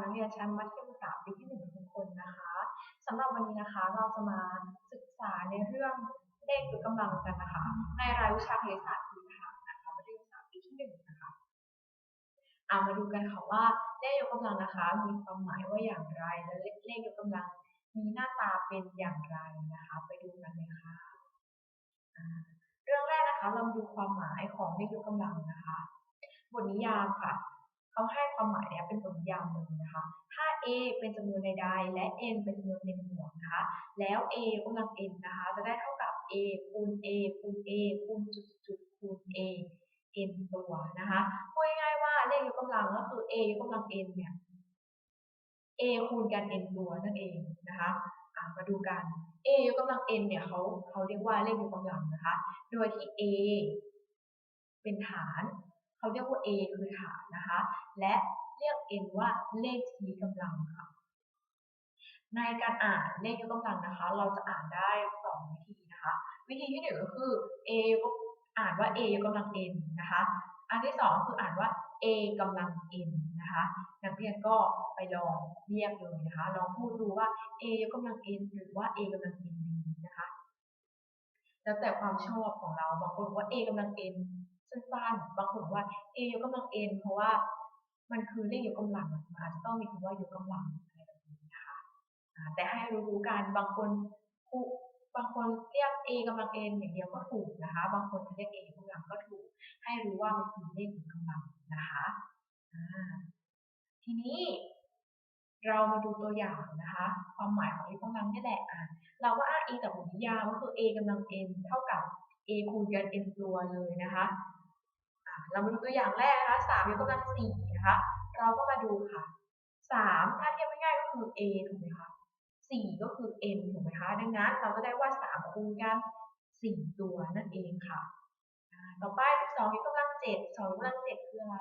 นักเรียนชั้นมัธยมศึกษาปีที่หนึ่งทุกคนนะคะสำหรับวันนี้นะคะเราจะมาศึกษาในเรื่องเลขยกกำลังกันนะคะ ในรายวิชาคณิตศาสตร์พื้นฐานนะคะมัธยมศึกษาปีที่หนึ่งนะคะเอามาดูกันค่ะว่าเลขยกกำลังนะคะ มีความหมายว่าอย่างไร และเลขยกกำลังมีหน้าตาเป็นอย่างไรนะคะ ไปดูกันเลยค่ะเรื่องแรกนะคะเรามาดูความหมายของเลขยกกำลังนะคะ บทนิยามค่ะ เขาให้ความหมายเนี่ยเป็นบทนิยามหนึ่งนะคะ ถ้า a เป็นจำนวนใดๆ และ n เป็นจำนวนเต็มบวกนะคะ แล้ว a กกำลัง n นะคะ จะได้เท่ากับ a คูณ a คูณ a คูณจุดจุดคูณ a n ตัวนะคะพูดง่ายๆว่าเลขยกกำลังก็คือ a ยกกำลัง n เนี่ย a คูณกัน n ตัวนั่นเองนะคะอะมาดูกัน a ยกกำลัง n เนี่ยเขาเขาเรียกว่าเลขยกกำลังนะคะ โดยที่ a เป็นฐาน เขาเรียกว่า a คือฐานนะคะ และเรียก n ว่าเลขชี้กำลังค่ะ ในการอ่านเลขยกกำลังนะคะ เราจะอ่านได้สองวิธีนะคะ วิธีที่หนึ่งก็คือ a ยกอ่านว่า a ยกกำลัง n นะคะ อันที่สองคืออ่านว่า a กำลัง n นะคะนักเรียนก็ไปลองเรียกเลยนะคะลองพูดดูว่า a ยกกำลัง n หรือว่า a กำลัง n ดีนะคะ แล้วแต่ความชอบของเราบางคนว่า a กำลัง n สั้นๆบางคนบอกว่า a ยกกำลัง n เพราะว่ามันคือเลขยกกำลังมันอาจจะต้องมีคำว่ายกกำลังอะไรแบบนี้นะคะอ่าแต่ให้รู้กันบางคนบางคนเรียก a กำลัง n อย่างเดียวก็ถูกนะคะ บางคนจะเรียก a ยกกำลังก็ถูก ให้รู้ว่ามันคือเลขยกกำลังนะคะทีนี้เรามาดูตัวอย่างนะคะ ความหมายของ a กำลังนี่แหละอะเราก็อ้างอิงจากบทนิยามก็คือ a กำลัง n เท่ากับ a คูณกัน n ตัวเลยนะคะ เรามาดูตัวอย่างแรกนะคะสามยกกำลังสี่นะคะ เราก็มาดูค่ะสามถ้าเทียบง่ายๆก็คือ a ถูกไหมคะสี่ก็คือ n ถูกไหมคะ ดังนั้นเราก็ได้ว่าสามคูณกันสี่ตัวนั่นเองค่ะ ต่อไปสิบสองยกกำลังเจ็ดสองยกกำลังเจ็ดคืออะไร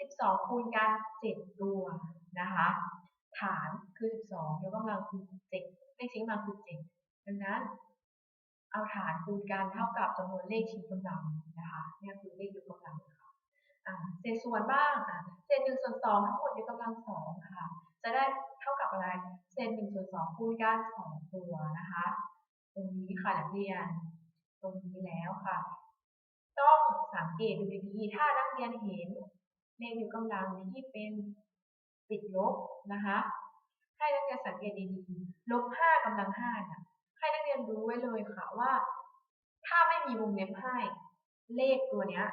สิบสองคูณกันเจ็ดตัวนะคะ ฐานคือ12ยกกำลังคือ7เลขชี้กำลังคือ7ดังนั้นเอาฐานคูณกันเท่ากับจำนวนเลขชี้กำลังนะคะนี่คือเลขยกกำลังค่ะ เศษส่วนบ้างอะเศษ1ส่วน2ทั้งหมดยกกำลัง2ค่ะ จะได้เท่ากับอะไร เศษ1ส่วน2คูณกัน2ตัวนะคะ ตรงนี้ค่ะนักเรียน ตรงนี้แล้วค่ะ ต้องสังเกตดูดีๆ ถ้านักเรียนเห็นเลขยกกำลังที่เป็นติดลบนะคะให้นักเรียนสังเกตดีๆลบห้ากำลังห้าเนี่ยให้นักเรียนรู้ไว้เลยค่ะว่า ถ้าไม่มีวงเล็บให้เลขตัวเนี้ย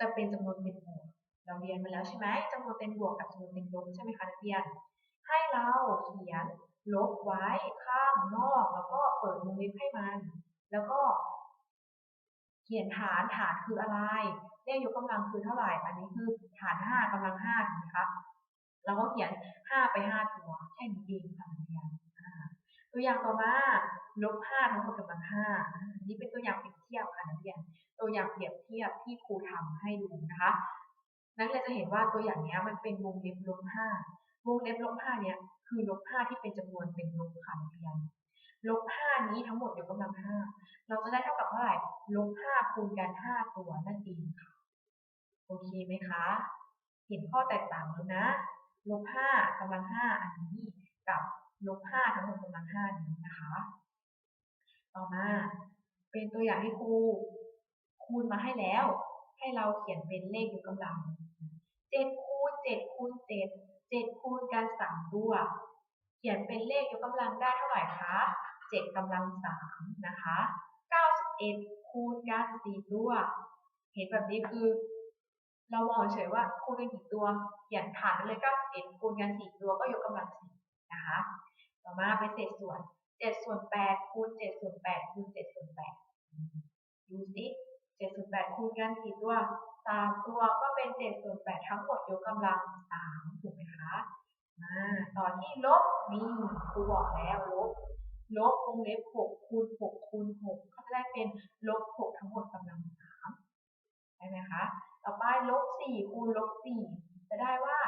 จะเป็นจำนวนเป็นบวก เราเรียนมาแล้วใช่ไหมจำนวนเป็นบวกกับจำนวนเป็นลบใช่ไหมคะนักเรียน ให้เราเขียนลบไว้ข้างนอกแล้วก็เปิดวงเล็บให้มัน แล้วก็ เขียนฐานฐานคืออะไรเลขยกกำลังคือเท่าไหร่ อันนี้คือฐานห้ากำลังห้าถูกไหมคะเราก็เขียน5ไป5ตัวแค่นี้เองค่ะนักเรียนตัวอย่างต่อมาลบ5ทั้งหมดกำลัง5อันนี้เป็นตัวอย่างเปรียบเทียบค่ะนักเรียน ตัวอย่างเปรียบเทียบที่ครูทำให้ดูนะคะ นักเรียนจะเห็นว่าตัวอย่างนี้มันเป็นวงเล็บลบ5วงเล็บลบ5เนี่ยคือลบ5ที่เป็นจำนวนเป็นลบค่ะนักเรียนลบ5นี้ทั้งหมดยกกำลัง5เราจะได้เท่ากับเท่าไหร่ลบ5คูณกัน5ตัวนั่นเองค่ะโอเคไหมคะ เห็นข้อแตกต่างแล้วนะลบห้ากำลังห้าอันนี้กับลบห้าทั้งหมดกำลังห้านี้นะคะ ต่อมาเป็นตัวอย่างที่ครู คูณมาให้แล้ว ให้เราเขียนเป็นเลขยกกำลังเจ็ดคูณเจ็ดคูณเจ็ดเจ็ดคูณกันสามตัว เขียนเป็นเลขยกกำลังได้เท่าไหร่คะเจ็ดกำลังสามนะคะเก้าสิบเอ็ดคูณกันสี่ตัว เห็นแบบนี้คือ เรามองเฉยว่าคูณกันกี่ตัวเขียนฐานไปเลยก็เอ็นคูณกันสี่ตัวก็ยกกำลังสี่นะคะ ต่อมาเป็นเศษส่วนเจ็ดส่วนแปดคูณเจ็ดส่วนแปดคูณเจ็ดส่วนแปดดูสิเจ็ดส่วนแปดคูณ กันกี่ตัวสามตัวก็เป็นเจ็ดส่วนแปดทั้งหมดยกกำลังสามถูกไหมคะมาต่อที่ลบนี่ครูบอกแล้วลบลบวงเล็บหกคูณหกคูณหกก็จะได้เป็นลบหกทั้งหมดกำลังสามใช่ไหมคะ ต่อไปลบสี่คูณลบสี่จะได้ว่า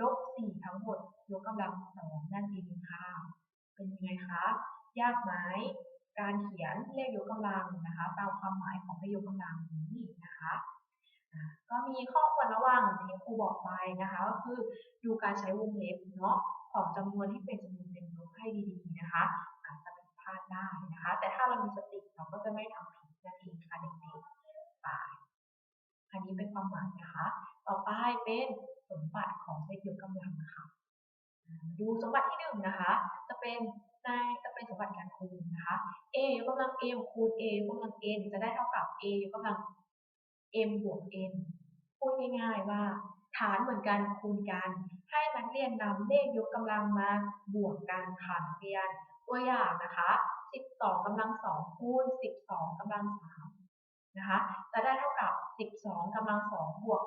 ลบสี่ทั้งหมดยกกำลังสองนั่นเองค่ะ เป็นยังไงคะ ยากไหมการเขียนเลขยกกำลังนะคะ ตามความหมายของเลขยกกำลังนี้นะคะอ่ อะก็มีข้อควรระวังที่ครูบอกไป นะคะ ก็คือดูการใช้วงเล็บเนาะของจำนวนที่เป็นจำนวนเต็มลบให้ดีๆนะคะ อาจจะผิดพลาดได้นะคะ แต่ถ้าเรามีสติเราก็จะไม่ทำผิดนั่นเองค่ะเด็กๆไปอันนี้เป็นความหมายนะคะ ต่อไปเป็นสมบัติของเลขยกกำลังค่ะ ดูสมบัติที่หนึ่งนะคะ จะเป็นในจะเป็นสมบัติการคูณนะคะ a ยกกำลัง m คูณ a ยกกำลัง n จะได้เท่ากับ a ยกกำลัง m บวก n พูดง่ายๆว่า ฐานเหมือนกันคูณกัน ให้นักเรียนนำเลขยกกำลังมาบวกกันค่ะนักเรียน ตัวอย่างนะคะ 12กำลัง2คูณ12กำลัง3นะคะ จะได้เท่ากับ 12กำลัง2บวก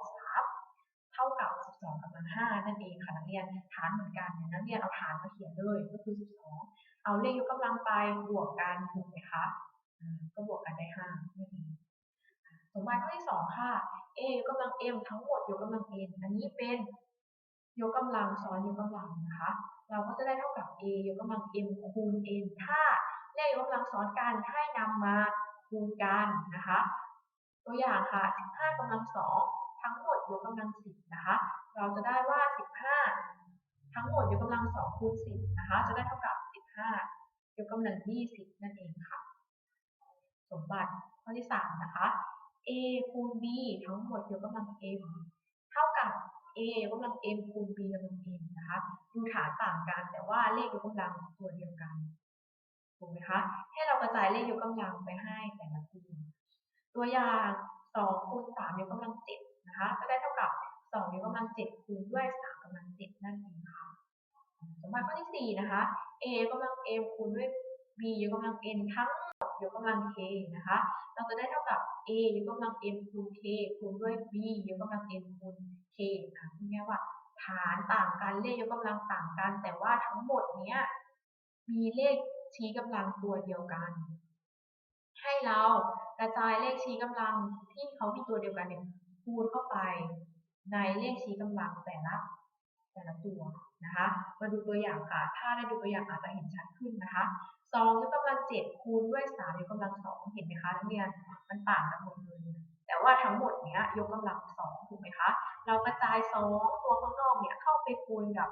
3เท่ากับ 12กำลัง5นั่นเองค่ะนักเรียน ฐานเหมือนกันเนี่ยนักเรียนเอาฐานมาเขียนเลยก็คือ 12 เอาเลขยกกำลังไปบวกกันถูกไหมคะอ่าก็บวกกันได้5นั่นเองสมบัติข้อที่สองค่ะ a ยกกำลัง m ทั้งหมดยกกำลัง n อันนี้เป็นยกกำลังซ้อนยกกำลังนะคะ เราก็จะได้เท่ากับ a ยกกำลัง m คูณ n ถ้าเลขยกกำลังซ้อนกันให้นำมาคูณกันนะคะ ตัวอย่างค่ะ 15กำลัง 2 ทั้งหมดยกกำลัง 10 นะคะ เราจะได้ว่า 15 ทั้งหมดยกกำลัง 2 คูณ 10 นะคะ จะได้เท่ากับ 15 ยกกำลัง 20 นั่นเองค่ะ สมบัติข้อที่ 3 นะคะ a คูณ b ทั้งหมดยกกำลัง m เท่ากับ a ยกกำลัง m คูณ b ยกกำลัง n นะคะ ดูฐานต่างกันแต่ว่าเลขยกกำลังตัวเดียวกันถูกไหมคะ ให้เรากระจายเลขยกกำลังไปให้แต่ละตัวตัวอย่าง2คูณ3ยกกำลัง7นะคะ จะได้เท่ากับ2ยกกำลัง7คูณด้วย3กำลัง7นั่นเองค่ะสมบัติข้อที่4นะคะ a กำลัง m คูณด้วย b ยกกำลัง n ทั้งหมดยกกำลัง k นะคะ เราจะได้เท่ากับ a ยกกำลัง m คูณ k คูณด้วย b ยกกำลัง n คูณ k อะพูดง่ยว่าฐานต่างกันเลขยกกำลังต่างกัน แต่ว่าทั้งหมดเนี้ยมีเลขชี้กำลังตัวเดียวกัน ให้เรากระจายเลขชี้กำลังที่เขามีตัวเดียวกันเนี่ยคูณเข้าไปในเลขชี้กำลังแต่ละแต่ละตัวนะคะ มาดูตัวอย่างค่ะ ถ้าได้ดูตัวอย่างอาจจะเห็นชัดขึ้นนะคะ สองยกกำลังเจ็ดคูณด้วยสามยกกำลังสองเห็นไหมคะนักเรียนมันต่างกันหมดเลยแต่ว่าทั้งหมดเนี้ยยกกำลังสองถูกไหมคะ เรากระจายสองตัวข้างนอกเนี่ยเข้าไปคูณกับ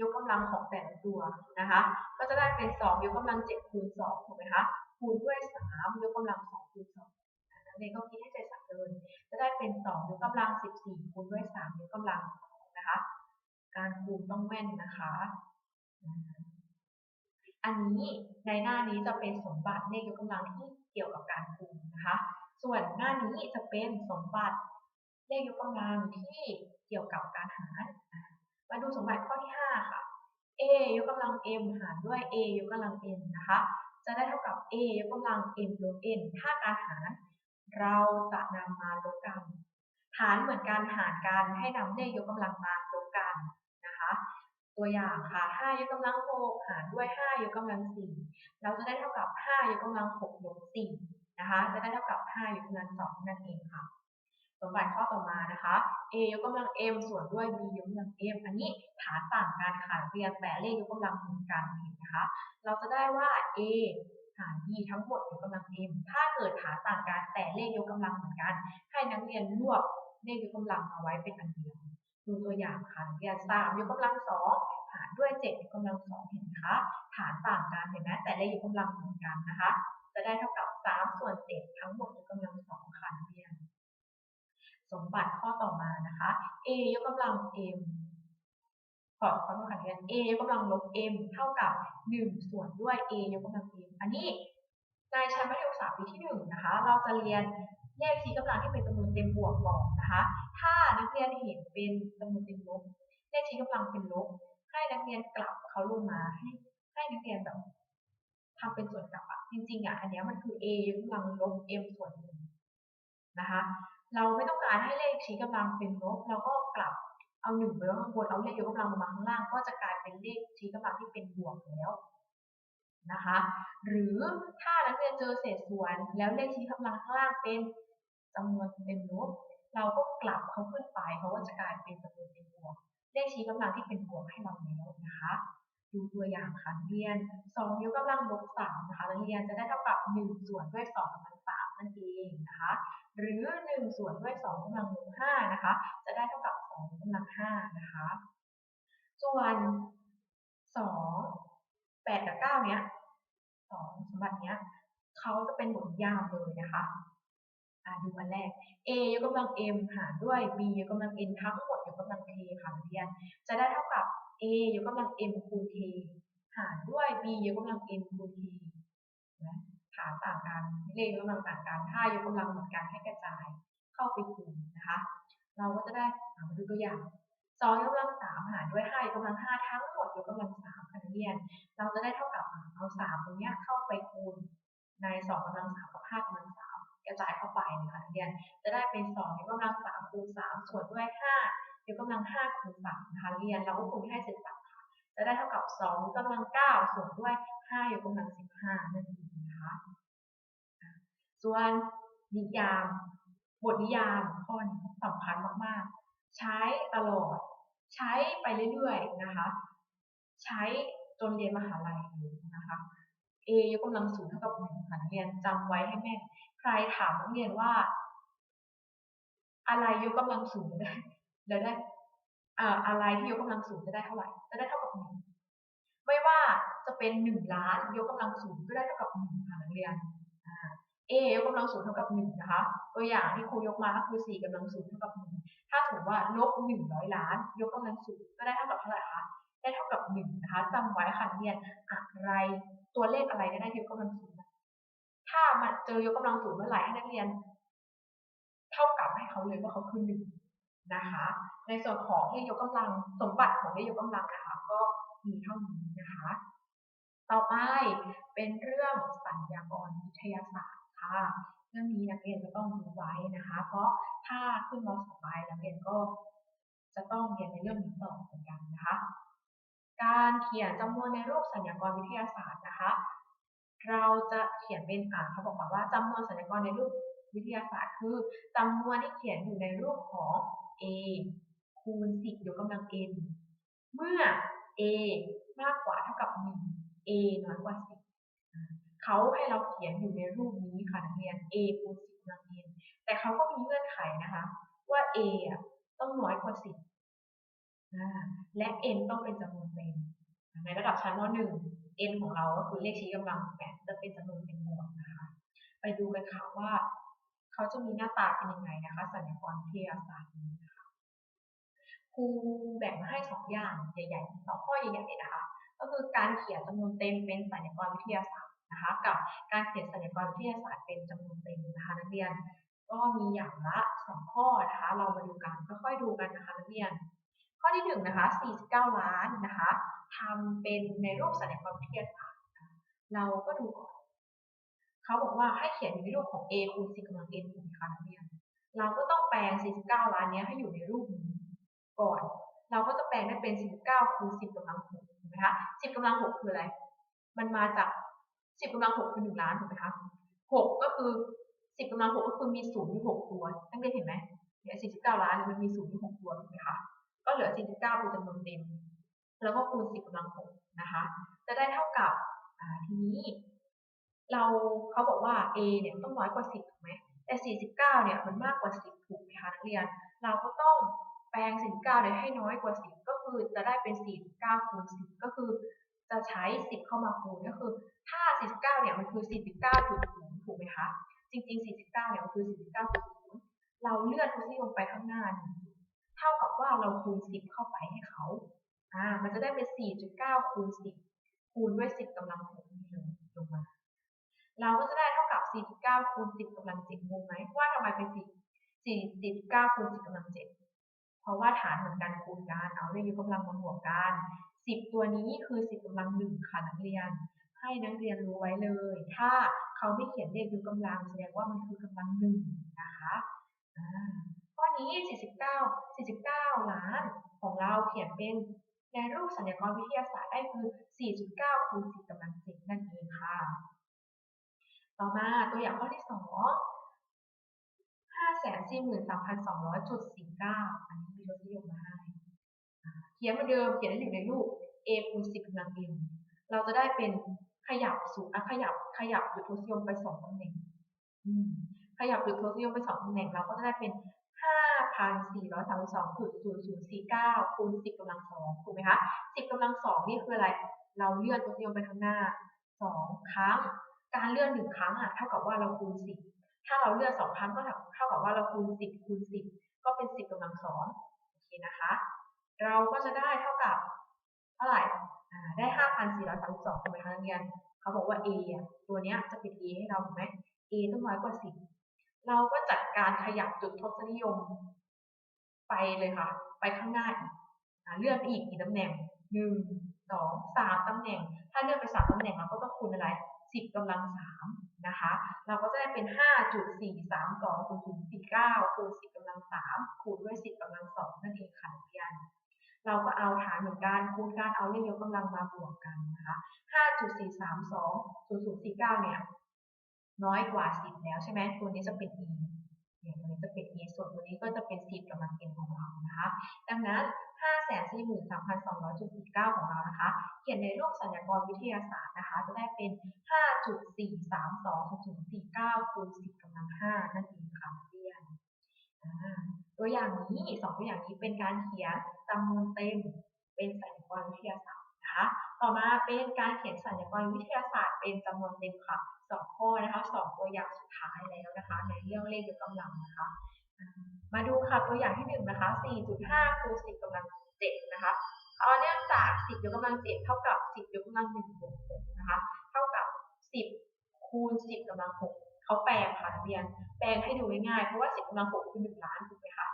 ยกกำลังของแต่ละตัวนะคะ ก็จะได้เป็นสองยกกำลังเจ็ดคูณสองถูกไหมคะคูณด้วยสามยกกำลังสองคูณสองนักเรียนก็คิดให้ใจสักเลยจะได้เป็นสองยกกำลังสิบสี่คูณด้วยสามยกกำลังสองนะคะ การคูณต้องแม่นนะคะ อันนี้ในหน้านี้จะเป็นสมบัติเลขยกกำลังที่เกี่ยวกับการคูณนะคะ ส่วนหน้านี้จะเป็นสมบัติเลขยกกำลังที่เกี่ยวกับการหาร มาดูสมบัติข้อที่ 5 ค่ะ a ยกกำลัง m หารด้วย a ยกกำลัง n นะคะ จะได้เท่ากับ a ยกกำลัง m ลบ n ถ้าการหาร เราจะนำมาลบกันฐานเหมือนการหารกันให้นำเลขยกกำลังมาลบกันนะคะ ตัวอย่างค่ะ5ยกกำลัง6หารด้วย 5 ยกกำลัง 4 เราจะได้เท่ากับ 5 ยกกำลัง6ลบ4นะคะ จะได้เท่ากับ 5 ยกกำลัง2นั่นเองค่ะ สมบัติข้อต่อมานะคะ a ยกกำลัง m ส่วนด้วย b ยกกำลัง m อันนี้ฐานต่างกันค่ะเรียนแต่เลขยกกำลังเหมือนกันเห็นนะคะ เราจะได้ว่า a หาร b ทั้งหมดยกกำลัง m ถ้าเกิดฐานต่างกันแต่เลขยกกำลังเหมือนกัน ให้นักเรียนรวบเลขยกกำลังมาไว้เป็นอันเดียว ดูตัวอย่างค่ะเรียน3ยกกำลัง2หารด้วย7ยกกำลัง2เห็นไหมคะฐานต่างกันเห็นไหมแต่เลขยกกำลังเหมือนกันนะคะ จะได้เท่ากับ3ส่วน7ทั้งหมดยกกำลัง2ค่ะเรียน สมบัติข้อต่อมานะคะ a ยกกำลัง m ขอขอโทษค่ะนักเรียน a ยกกำลังลบ m เท่ากับ1ส่วนด้วย a ยกกำลัง m อันนี้ในชั้นมัธยมศึกษาปีที่1นะคะ เราจะเรียนเลขชี้กำลังที่เป็นจำนวนเต็มบวกก่อน นะคะ ถ้านักเรียนเห็นเป็นจำนวนเต็มลบเลขชี้กำลังเป็นลบ ให้นักเรียนกลับเขาลงมาให้ให้นักเรียนแบบทำเป็นส่วนกลับอะจริงๆอะอันเนี้ยมันคือ a ยกกำลังลบ m ส่วนหนึ่งนะคะ เราไม่ต้องการให้เลขชี้กำลังเป็นลบ เราก็กลับเอาหนึ่งไปไว้ข้างบนเอาเลขยกกำลังลงมาข้างล่าง ก็จะกลายเป็นเลขชี้กำลังที่เป็นบวกแล้วนะคะ หรือถ้านักเรียนเจอเศษส่วนแล้วเลขชี้กำลังข้างล่างเป็นจำนวนเต็มลบ เราก็กลับเขาขึ้นไปเขาก็จะกลายเป็นจำนวนเต็มบวกเลขชี้กำลังที่เป็นบวกให้เราแล้วนะคะ ดูตัวอย่างค่ะเรียน2ยกกำลังลบ3นะคะนักเรียนจะได้เท่ากับ 1 ส่วนด้วย2กำลัง3นั่นเองนะคะหรือ 1 ส่วนด้วย2กำลังลบ5นะคะ จะได้เท่ากับ2กกำลัง5นะคะ ส่วน 2 8 กับ 9 เนี้ย2สมบัติเนี้ยเขาจะเป็นบทยาวเลยนะคะ อ่าดูอันแรก a ยกกำลัง m หารด้วย b ยกกำลัง n ทั้งหมดยกกำลัง k ค่ะนักเรียน จะได้เท่ากับ a ยกกำลัง m คูณ k หารด้วย b ยกกำลัง n คูณ k นะฐานต่างกันเลขยกกำลังต่างกันถ้ายกกำลังเหมือนกันให้กระจายเข้าไปคูณนะคะ เราก็จะได้มาดูตัวอย่างสองยกกำลังสามหารด้วยห้ายกกำลังห้าทั้งหมดยกกำลังสามค่ะนักเรียน เราจะได้เท่ากับเอาสามตรงนี้เข้าไปคูณในสองกำลังสามกับห้ากำลังสาม กระจายเข้าไปนะคะนักเรียนจะได้เป็นสองยกกำลังสามคูณสามส่วนด้วยห้ายกกำลังห้าคูณสามนะคะเรียนเราก็คูณให้เสร็จสับค่ะจะได้เท่ากับสองยกกำลังเก้าส่วนด้วยห้ายกกำลังสิบห้านั่นเองนะคะส่วนนิยาม บทนิยามข้อนี้สำคัญมากๆ ใช้ตลอด ใช้ไปเรื่อยๆนะคะ ใช้จนเรียนมหาลัยเลยนะคะ a ยกกำลังศูนย์เท่ากับหนึ่งค่ะนักเรียนจำไว้ให้แม่น ใครถามนักเรียนว่า อะไรยกกำลังศูนย์ได้แล้วได้อ่าอะไรที่ยกกำลังศูนย์จะได้เท่าไหร่ จะได้เท่ากับหนึ่งไม่ว่าจะเป็นหนึ่งล้านยกกำลังศูนย์ก็ได้เท่ากับหนึ่งค่ะนักเรียนเอยกกำลังศูนย์เท่ากับหนึ่งนะคะ ตัวอย่างที่ครูยกมาก็คือสี่กำลังศูนย์เท่ากับหนึ่งถ้าสมมติว่าลบหนึ่งร้อยล้าน ยกกำลังศูนย์ก็ได้เท่ากับเท่าไหร่คะได้เท่ากับหนึ่งนะคะจำไว้ค่ะนักเรียนอะไรตัวเลขอะไรก็ได้ที่ยกกำลังศูนย์ ถ้ามันเจอยกกำลังศูนย์เมื่อไหร่ให้นักเรียน เท่ากับให้เขาเลยว่าเขาคือหนึ่งนะคะ ในส่วนของเลขยกกำลังสมบัติของเลขยกกำลังนะคะก็มีเท่านี้นะคะ ต่อไปเป็นเรื่องสัญญากรวิทยาศาสตร์ค่ะเรื่องนี้นักเรียนจะต้องรู้ไว้นะคะ เพราะถ้าขึ้นม .2 ไปนักเรียนก็จะต้องเรียนในเรื่องนี้ต่อเหมือนกันนะคะ การเขียนจำนวนในรูปสัญญากรวิทยาศาสตร์นะคะ เราจะเขียนเป็นอ่าเขาบอกมาว่าจำนวนสัญญากรในรูปวิทยาศาสตร์คือจำนวนที่เขียนอยู่ในรูปของ a คูณ10ยกกำลัง n เมื่อ a มากกว่าเท่ากับ1 a น้อยกว่า10เขาให้เราเขียนอยู่ในรูปนี้ค่ะนักเรียน a คูณ10กำลัง n แต่เขาก็มีเงื่อนไขนะคะว่า a ต้องน้อยกว่า 10 และ n ต้องเป็นจำนวนเต็มในระดับชั้นม .1 n ของเราก็คือเลขชี้กำลังแปดจะเป็นจำนวนเป็นบวกนะคะ ไปดูกันค่ะว่าเขาจะมีหน้าตาเป็นยังไงนะคะสัญญากรวิทยาศาสตร์นี้นะคะครูแบ่งมาให้สองอย่างใหญ่ๆสองข้อใหญ่ๆนะคะก็คือการเขียนจำนวนเต็มเป็นสัญญากรวิทยาศาสตร์นะคะกับการเขียนสัญญากรวิทยาศาสตร์เป็นจำนวนเต็มนะคะนักเรียน ก็มีอย่างละสองข้อนะคะ เรามาดูกันค่อยๆดูกันนะคะนักเรียน ข้อที่หนึ่งนะคะ49 ล้านนะคะ ทำเป็นในรูปสัญญากรวิทยาศาสตร์เราก็ดูก่อนเขาบอกว่าให้เขียนในรูปของ a คูณ10กำลัง n ถูกไหมคะนักเรียนเราก็ต้องแปลง 49 ล้านนี้ให้อยู่ในรูปนี้ก่อน เราก็จะแปลงได้เป็น 49 คูณ 10กำลัง6ถูกไหมคะ 10กำลัง 6 คืออะไร มันมาจาก 10กำลัง 6 คือ 1 ล้านถูกไหมคะ 6 ก็คือ 10กำลัง 6 ก็คือมี0อยู่6ตัวนักเรียนเห็นไหมเนี่ย49 ล้านมันมี0อยู่6ตัวถูกไหมคะ ก็เหลือ 49เป็นจำนวนเต็ม แล้วก็คูณ10กำลัง6นะคะ จะได้เท่ากับทีนี้เราเขาบอกว่า a เนี่ยต้องน้อยกว่า 10ถูกไหมแต่ 49 เนี่ยมันมากกว่า 10 ถูกไหมคะนักเรียน เราก็ต้องแปลง 49 เนี่ยให้น้อยกว่า 10 ก็คือจะได้เป็น 49 คูณ 10 ก็คือจะใช้ 10 เข้ามาคูณก็คือถ้า 49 เนี่ยมันคือ 49.0 ถูกไหมคะ จริง ๆ 49 เนี่ยมันคือ 49.0 เราเลื่อนทศนิยมไปข้างหน้า เท่ากับว่าเราคูณ 10 เข้าไปให้เขา อ่า มันจะได้เป็น 4.9 คูณ 10 คูณด้วย 10กำลัง6นี่เลยลงมา เราก็จะได้เท่ากับ 4.9 คูณ 10กำลัง7งงไหมว่าทำไมเป็น4 4.9 คูณ 10กำลัง7เพราะว่าฐานเหมือนกันคูณกันเอาด้วยยกกำลังมาบวกกัน 10 ตัวนี้คือ 10กำลัง1ค่ะนักเรียน ให้นักเรียนรู้ไว้เลย ถ้าเขาไม่เขียนเลขยกกำลังแสดงว่ามันคือกำลัง1นะคะข้อนี้ 49 49 ล้านของเราเขียนเป็น ในรูปสัญญากรวิทยาศาสตร์ได้คือ 4.9 คูณ10กำลัง7นั่นเองค่ะ ต่อมาตัวอย่างข้อที่ 2 543,200.49 อันนี้มีทศนิยมมาให้เขียนเหมือนเดิมเขียนได้อยู่ในรูป a คูณ10กำลัง n เราจะได้เป็นขยับสูงขยับขยับจุดทศนิยมไป2ตำแหน่งขยับจุดทศนิยมไปสองตำแหน่งเราก็จะได้เป็น 5,432.0049คูณ10กำลังสองถูกไหมคะ10กำลังสองนี่คืออะไร เราเลื่อนทศนิยมไปข้างหน้า 2 ครั้ง การเลื่อน1ครั้งอะเท่ากับว่าเราคูณ 10 ถ้าเราเลื่อน2ครั้งก็เท่ากับว่าเราคูณ 10คูณ10 ก็เป็น 10กำลังสองโอเคนะคะ เราก็จะได้เท่ากับเท่าไหร่อ่าได้ 5,432ถูกไหมคะนักเรียนเขาบอกว่า a อะตัวเนี้ยจะเป็น a ให้เราถูกไหม a ต้องน้อยกว่า 10 เราก็จัด การขยับจุดทศนิยม ไปเลยค่ะ ไปข้างหน้าอีกเลื่อนไปอีกกี่ตำแหน่งหนึ่งสองสามตำแหน่ง ถ้าเลื่อนไปสามตำแหน่งเราก็ต้องคูณอะไรสิบกำลังสามนะคะ เราก็จะได้เป็นห้าจุดสี่สามสองคูณศูนย์สี่เก้าคูณสิบกำลังสามคูณด้วยสิบกำลังสองนั่นเองค่ะนักเรียนเราก็เอาฐานเหมือนกันคูณกันเอาเลขยกกำลังมาบวกกันนะคะห้าจุดสี่สามสองศูนย์ศูนย์สี่เก้าเนี่ยน้อยกว่าสิบแล้วใช่ไหมตัวนี้จะเป็น e ตัวนี้จะเป็น e ส่วนตัวนี้ก็จะเป็นสิบกำลังเป็นของเรานะคะ ดังนั้น 543,200.49 ของเรานะคะ เขียนในรูปสัญญากรวิทยาศาสตร์นะคะ จะได้เป็น 5.432.49คูณ10กำลัง5นั่นเองค่ะเรียนอ่าตัวอย่างนี้สองตัวอย่างนี้เป็นการเขียนจำนวนเต็มเป็นสัญญากรวิทยาศาสตร์นะคะ ต่อมาเป็นการเขียนสัญญากรวิทยาศาสตร์เป็นจำนวนเต็มค่ะสองข้อนะคะสองตัวอย่างสุดท้ายแล้วนะคะ ในเรื่องเลขยกกำลังนะคะ มาดูค่ะตัวอย่างที่หนึ่งนะคะ4.5คูณ10กำลัง7นะคะเอาเนื่องจาก 10 ยกกำลัง 7 เท่ากับ 10 ยกกำลัง1บวก6นะคะ เท่ากับ 10 คูณ 10กำลัง 6 เขาแปลงค่ะนักเรียน แปลงให้ดูง่ายๆ เพราะว่า 10กำลัง 6 คือ 1 ล้านถูกไหมคะ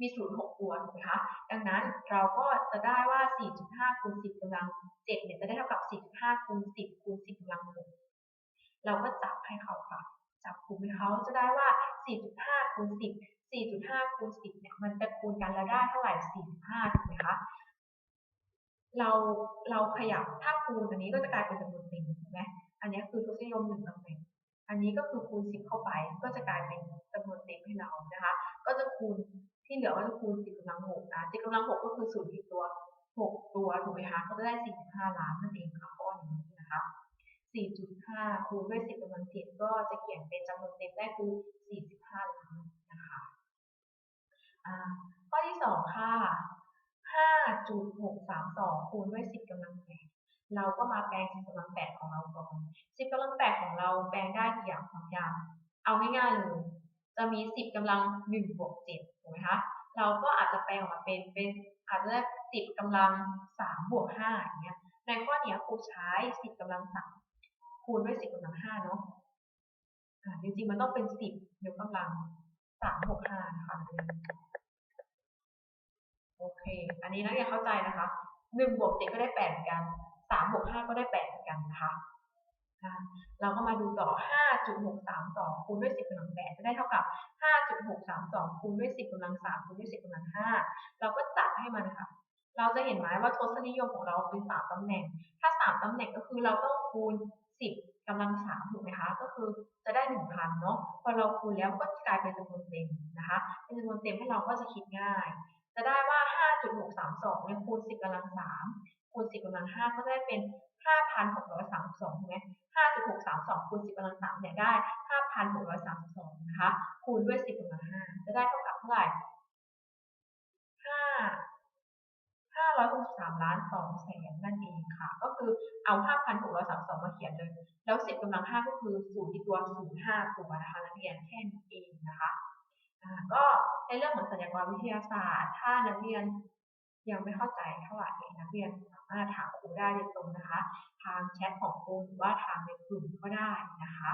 มีศูนย์6ตัวถูกไหมคะดังนั้นเราก็จะได้ว่า 4.5คูณ10กำลัง7เนี่ยจะได้เท่ากับ 4.5คูณ10คูณ10กำลัง6เราก็จับให้เขาค่ะจับกลุ่มให้เขาจะได้ว่า 4.5คูณ10 4.5คูณ10เนี่ยมันจะคูณกันแล้วได้เท่าไหร่ 45ถูกไหมคะเราเราขยับถ้าคูณอันนี้ก็จะกลายเป็นจำนวนเต็มถูกไหมอันนี้คือทศนิยมหนึ่งตำแหน่งอันนี้ก็คือคูณ 10 เข้าไป ก็จะกลายเป็นจำนวนเต็มให้เรานะคะ ก็จะคูณ ที่เหลือก็จะคูณ10กำลัง6นะ10กำลัง6ก็คือศูนย์อีกตัว6ตัวถูกไหมคะก็จะได้45ล้านนั่นเองค่ะข้อนี้นะคะ4.5คูณด้วย10กำลัง7ก็จะเขียนเป็นจำนวนเต็มได้คือ45ล้านนะคะข้อที่สองค่ะ5.632คูณด้วย10กำลังแปดเราก็มาแปลง10กำลังแปดของเราก่อน10กำลังแปดของเราแปลงได้กี่อย่างสองอย่าง เอาง่ายๆเลยจะมี10กำลัง1บวก7ถูกไหมคะ เราก็อาจจะแปลออกมาเป็นเป็นอาจจะได้10กำลัง3บวก5อย่างเงี้ยในข้อนี้ครูใช้10กำลัง3คูณด้วย10กำลัง5เนาะจริงๆมันต้องเป็น10ยกกำลัง3บวก5นะคะโอเค อันนี้นักเรียนเข้าใจนะคะหนึ่งบวกเจ็ดก็ได้แปดเหมือนกันสามบวกห้าก็ได้แปดเหมือนกันนะคะ เราก็มาดูต่อ 5.632คูณด้วย 10กำลัง8จะได้เท่ากับ 5.632คูณด้วย 10กำลัง3คูณด้วย 10กำลัง5เราก็จัดให้มันค่ะ เราจะเห็นไหมว่าทศนิยมของเราเป็น3ตำแหน่ง ถ้า 3ตำแหน่งก็คือเราต้องคูณ 10กำลัง3ถูกไหมคะ ก็คือจะได้ 1,000 เนาะ พอเราคูณแล้วก็กลายเป็นจำนวนเต็มนะคะ เป็นจำนวนเต็มให้เราก็จะคิดง่าย จะได้ว่า 5.632เนี่ยคูณ 10กำลัง3คูณ 10กำลัง5ก็ได้เป็น5,632ถูกไหม 5.632คูณ 10กำลัง3เนี่ยได้ 5,632 นะคะ คูณด้วย 10กำลัง5จะได้เท่ากับเท่าไหร่5 563ล้าน2แสนนั่นเองค่ะ ก็คือเอา 5,632 มาเขียนเลย แล้ว 10กำลัง 5 ก็คือ0ที่ตัว 05 ตัวนะคะนักเรียนแค่นี้เองนะคะก็ในเรื่องของสัญญากรวิทยาศาสตร์ ถ้านักเรียนยังไม่เข้าใจเท่าไหร่นักเรียนามารถถามครูได้โดยตรงนะคะ ทางแชทของครูหรือว่าทางในกลุ่มก็ได้นะคะ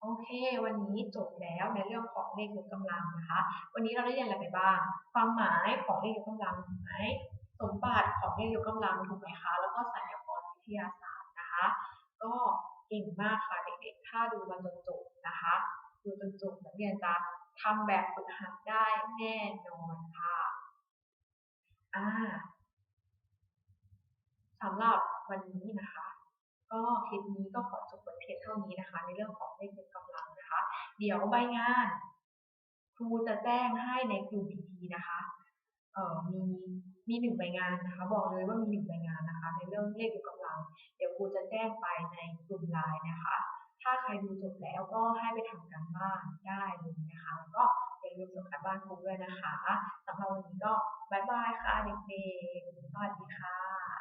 โอเค วันนี้จบแล้วในเรื่องของเลขยกกำลังนะคะ วันนี้เราได้เรียนอะไรไปบ้าง ความหมายของเลขยกกำลังถูกไหม สมบัติของเลขยกกำลังถูกไหมคะ แล้วก็สัญญากรวิทยาศาสตร์นะคะ ก็เก่งมากค่ะเด็กๆ ถ้าดูมันจนจบนะคะ ดูจนจบนักเรียนจะทำแบบฝึกหัดได้แน่นอนค่ะอ่าสำ หรับวันนี้นะคะ ก็คลิปนี้ก็ขอจบไว้เพียงเท่านี้นะคะ ในเรื่องของเลขยกกำลังนะคะ เดี๋ยวใบงาน ครูจะแจ้งให้ในกลุ่มอีกทีนะคะเอ่อมีมีหนึ่งใบงานนะคะ บอกเลยว่ามีหนึ่งใบงานนะคะ ในเรื่องเลขยกกำลัง เดี๋ยวครูจะแจ้งไปในกลุ่มไลน์นะคะ ถ้าใครดูจบแล้วก็ให้ไปทำการบ้านได้เลยนะคะ แล้วก็อย่าลืมส่งการบ้านครูด้วยนะคะสำหรับวันนี้ก็บายบายค่ะเด็กๆสวัสดีค่ะ